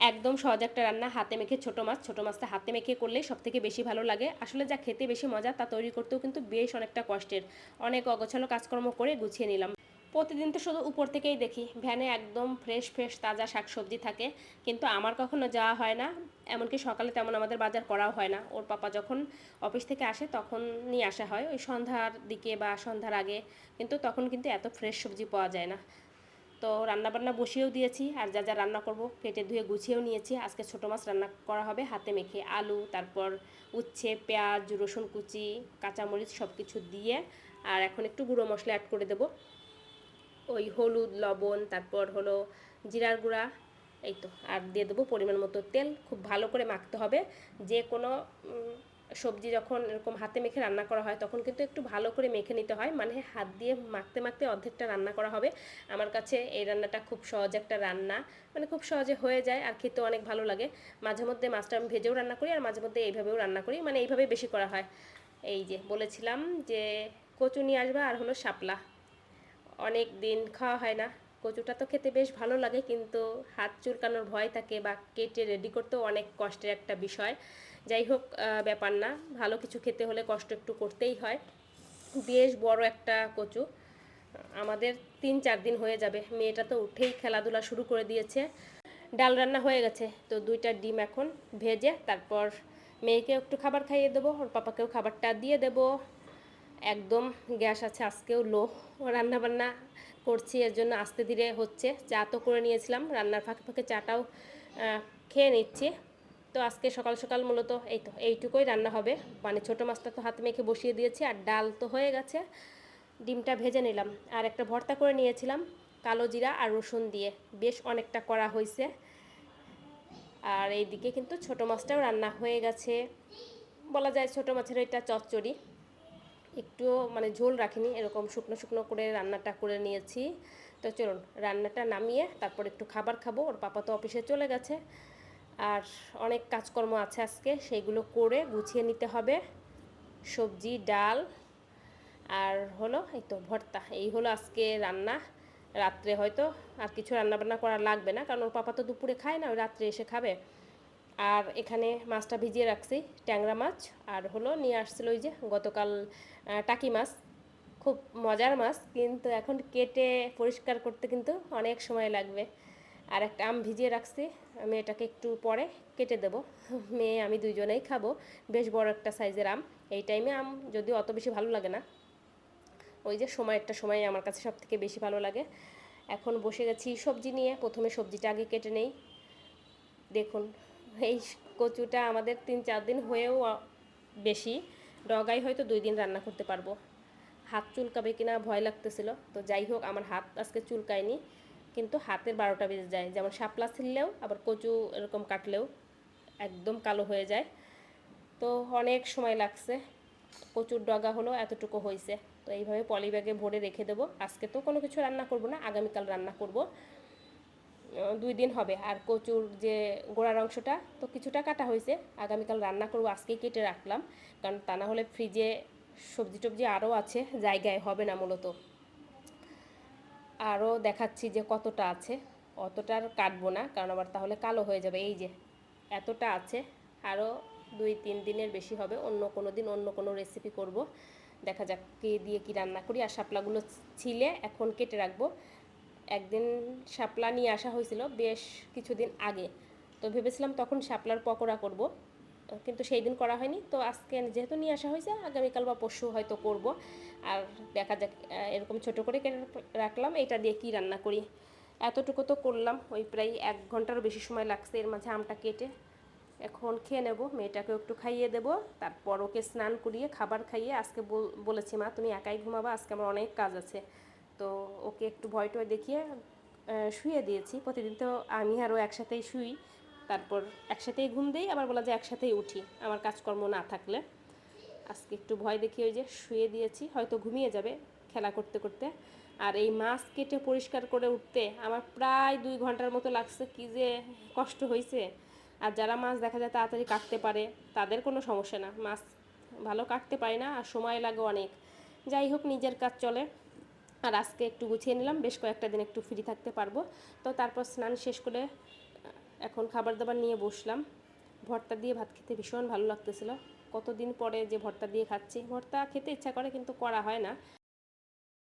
একদম সহজ একটা রান্না, হাতে মেখে ছোটো মাছ। ছোটো মাছটা হাতে মেখে করলে সব থেকে বেশি ভালো লাগে। আসলে যা খেতে বেশি মজা তা তৈরি করতেও কিন্তু বেশ অনেকটা কষ্টের। অনেক অগোছালো কাজকর্ম করে গুছিয়ে নিলাম। প্রতিদিন তো শুধু উপর থেকেই দেখি। ভ্যানে একদম ফ্রেশ ফ্রেশ তাজা শাকসবজি থাকে। কিন্তু আমার কখনো যাওয়া হয় না। এমনকি সকালে তেমন আমাদের বাজার করাও হয় না। ওর পাপা যখন অফিস থেকে আসে তখন নিয়ে আসা হয়। ওই সন্ধ্যার দিকে বা সন্ধ্যার আগে। কিন্তু তখন কিন্তু এত ফ্রেশ সবজি পাওয়া যায় না। তো রান্নাবান্না বসিয়েও দিয়েছি, আর যা যা রান্না করব কেটে ধুয়ে গুছিয়েও নিয়েছি। আজকে ছোটো মাছ রান্না করা হবে, হাতে মেখে আলু, তারপর উচ্ছে, পেঁয়াজ, রসুন কুচি, কাঁচামরিচ সব কিছু দিয়ে, আর এখন একটু গুঁড়ো মশলা অ্যাড করে দেবো। ওই হলুদ, লবণ, তারপর হলো জিরার গুঁড়া, এই তো, আর দিয়ে দেবো পরিমাণ মতো তেল। খুব ভালো করে মাখতে হবে, যে কোনো সবজি যখন এরকম হাতে মেখে রান্না করা হয়, তখন কিন্তু একটু ভালো করে মেখে নিতে হয়। মানে হাত দিয়ে মাখতে মাখতে অর্ধেকটা রান্না করা হবে। আমার কাছে এই রান্নাটা খুব সহজ একটা রান্না। মানে খুব সহজে হয়ে যায় আর খেতে অনেক ভালো লাগে। মাঝে মধ্যে মাছটা আমি ভেজেও রান্না করি আর মাঝে মধ্যে এইভাবেও রান্না করি। মানে এইভাবেই বেশি করা হয়। এই যে বলেছিলাম যে কচু নিয়ে আসবা আর হলো শাপলা। অনেক দিন খাওয়া হয় না। কচুটা তো খেতে বেশ ভালো লাগে, কিন্তু হাত চুলকানোর ভয় থাকে বা কেটে রেডি করতেও অনেক কষ্টের একটা বিষয়। যাই হোক ব্যাপার না, ভালো কিছু খেতে হলে কষ্ট একটু করতেই হয়। বেশ বড় একটা কচু। আমাদের তিন চার দিন হয়ে যাবে, মেয়েটা তো উঠেই খেলাধুলা শুরু করে দিয়েছে। ডাল রান্না হয়ে গেছে, তো দুইটা ডিম এখন ভেজে তারপর মেয়েকে একটু খাবার খাইয়ে দেবো, ওর পাপাকেও খাবারটা দিয়ে দেবো। একদম গ্যাস আছে, আজকেও লো। রান্না বান্না করছি, এর জন্য আস্তে ধীরে হচ্ছে। চা তো করে নিয়েছিলাম, রান্নার ফাঁকে ফাঁকে চাটাও খেয়ে নিচ্ছি। তো আজকে সকাল সকাল মূলত এই তো, এইটুকুই রান্না হবে। মানে ছোটো মাছটা তো হাত মেখে বসিয়ে দিয়েছি, আর ডাল তো হয়ে গেছে। ডিমটা ভেজে নিলাম। আর একটা ভর্তা করে নিয়েছিলাম, কালো জিরা আর রসুন দিয়ে। বেশ অনেকটা করা হয়েছে আর এইদিকে কিন্তু ছোটো মাছটাও রান্না হয়ে গেছে। বলা যায় ছোটো মাছের এটা চচ্চড়ি। একটুও মানে ঝোল রাখিনি, এরকম শুকনো শুকনো করে রান্নাটা করে নিয়েছি। তো চলুন, রান্নাটা নামিয়ে তারপর একটু খাবার খাব, ওর পাপা তো অফিসে চলে গেছে। আর অনেক কাজকর্ম আছে আজকে সেইগুলো করে গুছিয়ে নিতে হবে। সবজি, ডাল, আর হলো এই তো ভর্তা, এই হলো আজকে রান্না। রাত্রে হয়তো আর কিছু রান্নাবান্না করা লাগবে না, কারণ ওর পাপা তো দুপুরে খায় না, ওই রাত্রে এসে খাবে। আর এখানে মাছটা ভিজিয়ে রাখছি, ট্যাংরা মাছ। আর হলো নিয়ে আসছিল ওই যে গতকাল টাকি মাছ। খুব মজার মাছ, কিন্তু এখন কেটে পরিষ্কার করতে কিন্তু অনেক সময় লাগবে। আর একটা আম ভিজিয়ে রাখছি, আমি এটাকে একটু পরে কেটে দেব। মেয়ে, আমি দুইজনেই খাব, বেশ বড় একটা সাইজের আম। এই টাইমে আম যদিও অত বেশি ভালো লাগে না। ওই যে সময়টা সময় আমার কাছে সব থেকে বেশি ভালো লাগে। এখন বসে গেছি সবজি নিয়ে, প্রথমে সবজিটা আগে কেটে নেই। দেখুন এই কচুটা আমাদের তিন চার দিন হয়েও বেশি। ডগাই হয়তো দুই দিন রান্না করতে পারব। হাত চুলকাবে কিনা ভয় লাগতেছিল। তো যাই হোক, আমার হাত আজকে চুলকায়নি। কিন্তু হাতের বারোটা বেজে যায়। যেমন শাপলা ছিললেও, আবার কচু এরকম কাটলেও একদম কালো হয়ে যায়। তো অনেক সময় লাগছে। কচুর ডগা হলো, এতটুকু হয়েছে তো এইভাবে পলি ব্যাগে ভরে রেখে দেবো। আজকে তো কোনো কিছু রান্না করব না, আগামীকাল রান্না করব। দুই দিন হবে। আর কচুর যে গোড়ার অংশটা, তো কিছুটা কাটা হয়েছে। আগামীকাল রান্না করব আজকেই কেটে রাখলাম। কারণ তা না হলে ফ্রিজে সবজি টবজি আরও আছে, জায়গায় হবে না মূলত। আরও দেখাচ্ছি যে কতটা আছে। অতটা আর কাটবো না, কারণ আবার তাহলে কালো হয়ে যাবে। এই যে, এতটা আছে, আরও দুই তিন দিনের বেশি হবে। অন্য কোনো দিন অন্য কোনো রেসিপি করব। দেখা যাক কে দিয়ে কি রান্না করি। আর শাপলাগুলো ছিলে, এখন কেটে রাখব। একদিন শাপলা নিয়ে আসা হয়েছিল বেশ কিছুদিন আগে। তো ভেবেছিলাম তখন শাপলার পকোড়া করব। কিন্তু সেই দিন করা হয়নি। তো আজকে যেহেতু নিয়ে আসা হয়েছে, আগামীকাল বা পরশু হয়তো করব। আর দেখা যাক এরকম ছোট করে কেটে রাখলাম। এটা দিয়ে কি রান্না করি? এতটুকু তো করলাম। ওই প্রায় এক ঘন্টারও বেশি সময় লাগছে এর মাঝে আমটা কেটে। এখন খেয়ে নেব। মেয়েটাকে একটু খাইয়ে দেব। তারপর ওকে স্নান করিয়ে, খাবার খাইয়ে আজকে বল- বলেছি, মা, তুমি একাই ঘুমাবা। আজকে আমার অনেক কাজ আছে। তো ওকে একটু ভয় টয় দেখিয়ে শুয়ে দিয়েছি। প্রতিদিন তো আমি আরও একসাথেই শুই। তারপর একসাথেই ঘুম দিই, আবার বলা যায় একসাথেই উঠি। আমার কাজকর্ম না থাকলে। আজকে একটু ভয় দেখিয়ে ওই যে শুয়ে দিয়েছি। হয়তো ঘুমিয়ে যাবে খেলা করতে করতে। আর এই মাছ কেটে পরিষ্কার করে উঠতে আমার প্রায় দুই ঘণ্টার মতো লাগছে। কি যে কষ্ট হয়েছে আর যারা মাছ দেখা যায় তাড়াতাড়ি কাটতে পারে, তাদের কোনো সমস্যা না। মাছ ভালো কাটতে পারে না, আর সময় লাগে অনেক। যাই হোক, নিজের কাজ চলে। আর আজকে একটু গুছিয়ে নিলাম, বেশ কয়েকটা দিন একটু ফ্রি থাকতে পারব। তো তারপর স্নান শেষ করে এখন খাবার দাবার নিয়ে বসলাম। ভর্তা দিয়ে ভাত খেতে ভীষণ ভালো লাগতেছিলো। কতদিন পরে যে ভর্তা দিয়ে খাচ্ছি, ভর্তা খেতে ইচ্ছা করে কিন্তু করা হয় না।